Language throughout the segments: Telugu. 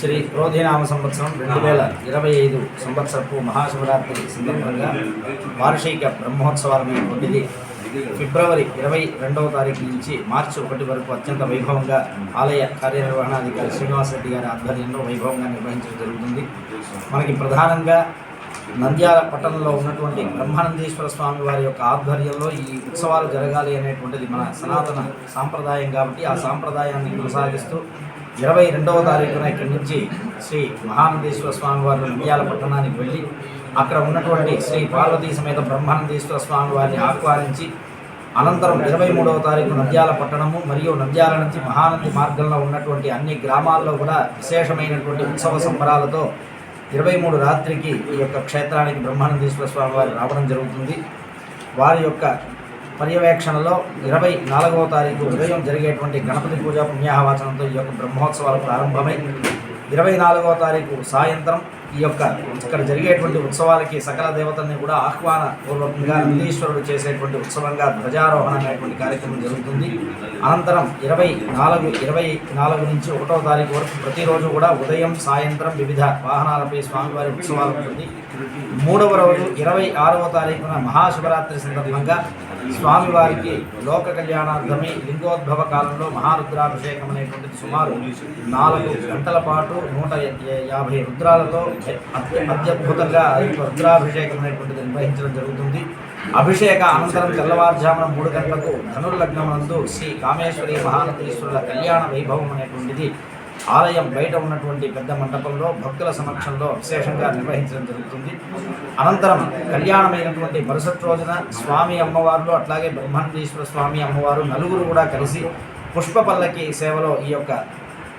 శ్రీ క్రోధినామ సంవత్సరం రెండు వేల ఇరవై ఐదు సంవత్సరపు మహాశివరాత్రి సందర్భంగా వార్షిక బ్రహ్మోత్సవాలమైనటువంటిది ఫిబ్రవరి ఇరవై రెండవ తారీఖు నుంచి మార్చి ఒకటి వరకు అత్యంత వైభవంగా ఆలయ కార్యనిర్వహణాధికారి శ్రీనివాసరెడ్డి గారి ఆధ్వర్యంలో వైభవంగా నిర్వహించడం జరుగుతుంది. మనకి ప్రధానంగా నంద్యాల పట్టణంలో ఉన్నటువంటి బ్రహ్మానందేశ్వర స్వామి వారి యొక్క ఆధ్వర్యంలో ఈ ఉత్సవాలు జరగాలి అనేటువంటిది మన సనాతన సాంప్రదాయం కాబట్టి ఆ సాంప్రదాయాన్ని కొనసాగిస్తూ ఇరవై రెండవ తారీఖున ఇక్కడి నుంచి శ్రీ మహానందేశ్వర స్వామి వారు నంద్యాల పట్టణానికి వెళ్ళి అక్కడ ఉన్నటువంటి శ్రీ పార్వతీ సమేత బ్రహ్మానందేశ్వర స్వామి వారిని ఆహ్వానించి అనంతరం ఇరవై మూడవ తారీఖు నంద్యాల పట్టణము మరియు నంద్యాల నుంచి మహానంది మార్గంలో ఉన్నటువంటి అన్ని గ్రామాల్లో కూడా విశేషమైనటువంటి ఉత్సవ సంబరాలతో ఇరవై మూడు రాత్రికి ఈ యొక్క క్షేత్రానికి బ్రహ్మానందేశ్వర స్వామి వారు రావడం జరుగుతుంది. వారి యొక్క పర్యవేక్షణలో ఇరవై నాలుగవ తారీఖు ఉదయం జరిగేటువంటి గణపతి పూజ పుణ్యాహవాచనంతో ఈ యొక్క బ్రహ్మోత్సవాలు ప్రారంభమై ఇరవై నాలుగవ తారీఖు సాయంత్రం ఈ యొక్క ఇక్కడ జరిగేటువంటి ఉత్సవాలకి సకల దేవతల్ని కూడా ఆహ్వాన పూర్వకంగా నందీశ్వరుడు చేసేటువంటి ఉత్సవంగా ధ్వజారోహణ అనేటువంటి కార్యక్రమం జరుగుతుంది. అనంతరం ఇరవై నాలుగు ఇరవై నాలుగు నుంచి ఒకటో తారీఖు వరకు ప్రతిరోజు కూడా ఉదయం సాయంత్రం వివిధ వాహనాలపై స్వామివారి ఉత్సవాలు ఉంటుంది మూడవ రోజు ఇరవై ఆరవ తారీఖున మహాశివరాత్రి సందర్భంగా స్వామివారికి లోక కళ్యాణార్థమై లింగోద్భవ కాలంలో మహారుద్రాభిషేకం అనేటువంటిది సుమారు నాలుగు గంటల పాటు నూట యాభై రుద్రాలతో అత్యద్భుతంగా రుద్రాభిషేకం అనేటువంటిది నిర్వహించడం జరుగుతుంది. అభిషేక అనంతరం తెల్లవారుజామున మూడు గంటలకు ధనుర్లగ్నమందు శ్రీ కామేశ్వరి మహానతీశ్వరుల కళ్యాణ వైభవం అనేటువంటిది ఆలయం బయట ఉన్నటువంటి పెద్ద మండపంలో భక్తుల సమక్షంలో విశేషంగా నిర్వహించడం జరుగుతుంది. అనంతరం కళ్యాణమైనటువంటి మరుసటి రోజున స్వామి అమ్మవారులు అట్లాగే బ్రహ్మానందేశ్వర స్వామి అమ్మవారు నలుగురు కూడా కలిసి పుష్ప పల్లకి సేవలో ఈ యొక్క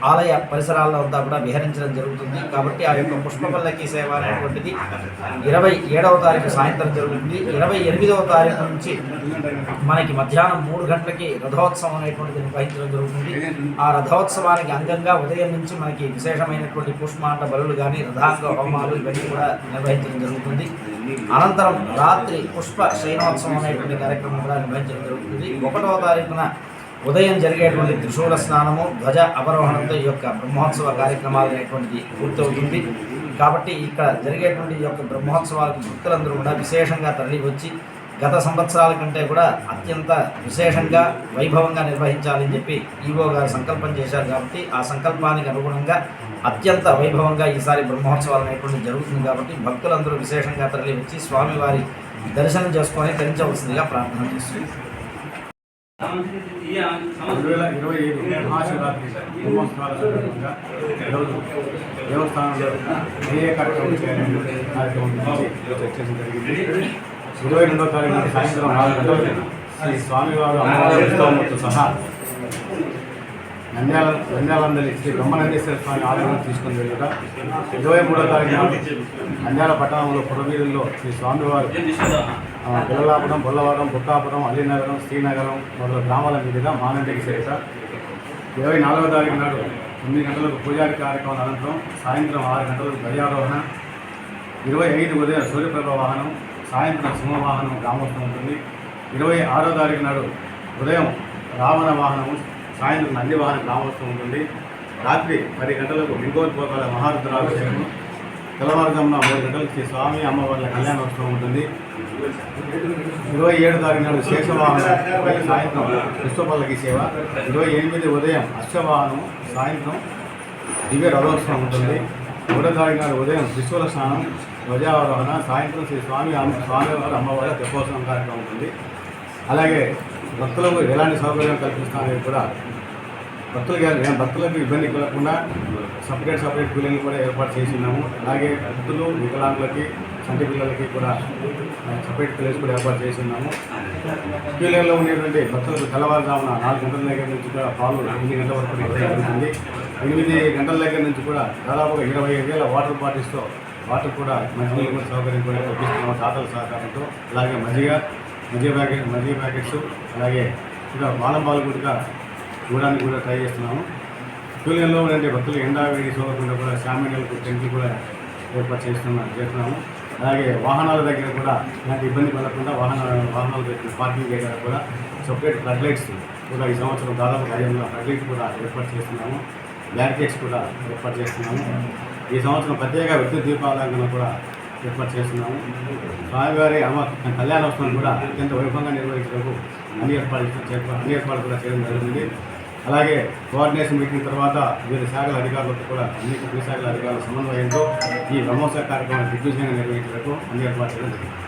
ఆలయ పరిసరాల్లో అంతా కూడా విహరించడం జరుగుతుంది. కాబట్టి ఆ యొక్క పుష్పపల్లకి సేవ అనేటువంటిది ఇరవై ఏడవ తారీఖు సాయంత్రం జరుగుతుంది. ఇరవై ఎనిమిదవ తారీఖు నుంచి మనకి మధ్యాహ్నం మూడు గంటలకి రథోత్సవం అనేటువంటిది నిర్వహించడం జరుగుతుంది. ఆ రథోత్సవానికి అంగంగా ఉదయం నుంచి మనకి విశేషమైనటువంటి పుష్మాండ బలులు కానీ రథాంగ హోమాలు ఇవన్నీ కూడా నిర్వహించడం జరుగుతుంది. అనంతరం రాత్రి పుష్ప శయనోత్సవం అనేటువంటి కార్యక్రమం కూడా నిర్వహించడం జరుగుతుంది. ఒకటవ తారీఖున ఉదయం జరిగేటువంటి త్రిశూల స్నానము ధ్వజ అవరోహణంతో ఈ యొక్క బ్రహ్మోత్సవ కార్యక్రమాలు అనేటువంటిది పూర్తవుతుంది. కాబట్టి ఇక్కడ జరిగేటువంటి ఈ యొక్క బ్రహ్మోత్సవాలకు భక్తులందరూ కూడా విశేషంగా తరలివచ్చి గత సంవత్సరాల కంటే కూడా అత్యంత విశేషంగా వైభవంగా నిర్వహించాలని చెప్పి ఈవో గారు సంకల్పం చేశారు కాబట్టి ఆ సంకల్పానికి అనుగుణంగా అత్యంత వైభవంగా ఈసారి బ్రహ్మోత్సవాలు అనేటువంటి జరుగుతుంది కాబట్టి భక్తులందరూ విశేషంగా తరలివచ్చి స్వామివారి దర్శనం చేసుకొని ధరించవలసిందిగా ప్రార్థన చేస్తుంది రెండు వేల ఇరవై ఐదు మహాశివరాత్రి బ్రహ్మోత్సవాల సందర్భంగా ఈరోజు దేవస్థానంలో ఏ కార్యక్రమం చేయాలని కార్యక్రమం చర్చించడం జరిగింది. ఇరవై రెండో తారీఖు సాయంత్రం నాలుగు గంటలకు శ్రీ స్వామివారు అమ్మవారి ఉత్సవంతో సహా నంద్యాల నంద్యాలందరి శ్రీ బ్రహ్మనందేశ్వర స్వామి ఆలయంలో తీసుకుని వెళ్ళుట ఇరవై మూడో తారీఖున నంద్యాల పట్టణంలో పురవీధుల్లో శ్రీ స్వామివారు పిల్లలాపురం బొల్లవరం బుక్కాపురం అల్లినగరం శ్రీనగరం మొదలు గ్రామాల మీదుగా మానందరికి చేరిక ఇరవై నాలుగో తారీఖు నాడు తొమ్మిది గంటలకు పూజారి కార్యక్రమం అనంతరం సాయంత్రం ఆరు గంటలకు ధ్వజారోహణ ఇరవై ఐదు ఉదయం సూర్యప్రభ వాహనం సాయంత్రం సింహవాహనం గ్రామోత్సవం ఉంటుంది. ఇరవై ఆరో తారీఖు నాడు ఉదయం రావణ వాహనము సాయంత్రం నంది వాహనం గ్రామోత్సవం ఉంటుంది. రాత్రి పది గంటలకు లింగోద్భోగాల మహారుద్రాభిషేకం. తెల్లవారుజామున మూడు గంటలకు శ్రీ స్వామి అమ్మవార్ల కళ్యాణోత్సవం ఉంటుంది. ఇరవై ఏడు తారీఖు నాడు శేషవాహనం సాయంత్రం విశ్వపల్లకి సేవ ఇరవై ఎనిమిది ఉదయం అశ్వవాహనం సాయంత్రం దివ్య రథోత్సవం ఉంటుంది. మూడో తారీఖు నాడు ఉదయం త్రిశూల స్నానం ధ్వజారోహణ సాయంత్రం శ్రీ స్వామి అమ్మ స్వామివారు అమ్మవారి తెప్పోత్సవం కార్యక్రమం ఉంటుంది. అలాగే భక్తులకు ఎలాంటి సౌకర్యం కల్పిస్తామనేది కూడా భక్తులకి మేము భక్తులకు ఇబ్బంది కలగకుండా సపరేట్ సపరేట్ కూలింగ్ కూడా ఏర్పాటు చేసి ఉన్నాము. అలాగే భక్తులు వికలాంగులకి చంటి పిల్లలకి కూడా సపరేట్ ప్లేస్ కూడా ఏర్పాటు చేసి ఉన్నాము. క్యూలైన్లో ఉండేటువంటి భక్తులకు తెల్లవారుజామున నాలుగు గంటల దగ్గర నుంచి కూడా పాలు ఎనిమిది గంటల వరకు జరుగుతుంది ఎనిమిది గంటల దగ్గర నుంచి కూడా దాదాపుగా ఇరవై ఐదు వేల వాటర్ బాటిల్స్తో వాటర్ కూడా మంచినీళ్ళు కూడా సౌకర్యం కూడా కల్పిస్తున్నాము తాతల సహకారంతో. అలాగే మజ్జిగ మధ్య ప్యాకెట్ మధ్య ప్యాకెట్స్ అలాగే ఇంకా బాలం పాలు కూడా ఇవ్వడానికి కూడా ట్రై చేస్తున్నాము. సూర్యంలో ఉండే భక్తులు ఎండా వేడి చూడకుండా కూడా శామినీలకు టెంట్లు కూడా ఏర్పాటు చేస్తున్నాం చేస్తున్నాము. అలాగే వాహనాల దగ్గర కూడా ఇలాంటి ఇబ్బంది పడకుండా వాహన వాహనాలు దగ్గర పార్కింగ్ దగ్గర కూడా సపరేట్ ఫ్లడ్ లైట్స్ కూడా ఈ సంవత్సరం దాదాపు ఐదు వందల ఫ్లడ్ లైట్స్ కూడా ఏర్పాటు చేస్తున్నాము. బ్యారికేడ్స్ కూడా ఏర్పాటు చేస్తున్నాము. ఈ సంవత్సరం ప్రత్యేక విద్యుత్ దీపాలంకరణ కూడా ఏర్పాటు చేస్తున్నాము. స్వామివారి అమ్మ కళ్యాణోత్సవం కూడా అత్యంత వైభవంగా నిర్వహించడానికి అన్ని ఏర్పాట్లు అన్ని ఏర్పాట్లు కూడా చేయడం జరిగింది. అలాగే కోఆర్డినేషన్ మీటింగ్ తర్వాత వివిధ శాఖల అధికారులతో కూడా అన్ని అన్ని శాఖల అధికారుల సమన్వయంతో ఈ బ్రహ్మోత్సవ కార్యక్రమాన్ని దిగ్విజయంగా నిర్వహించడానికి అన్ని ఏర్పాట్లు చేయడం జరిగింది.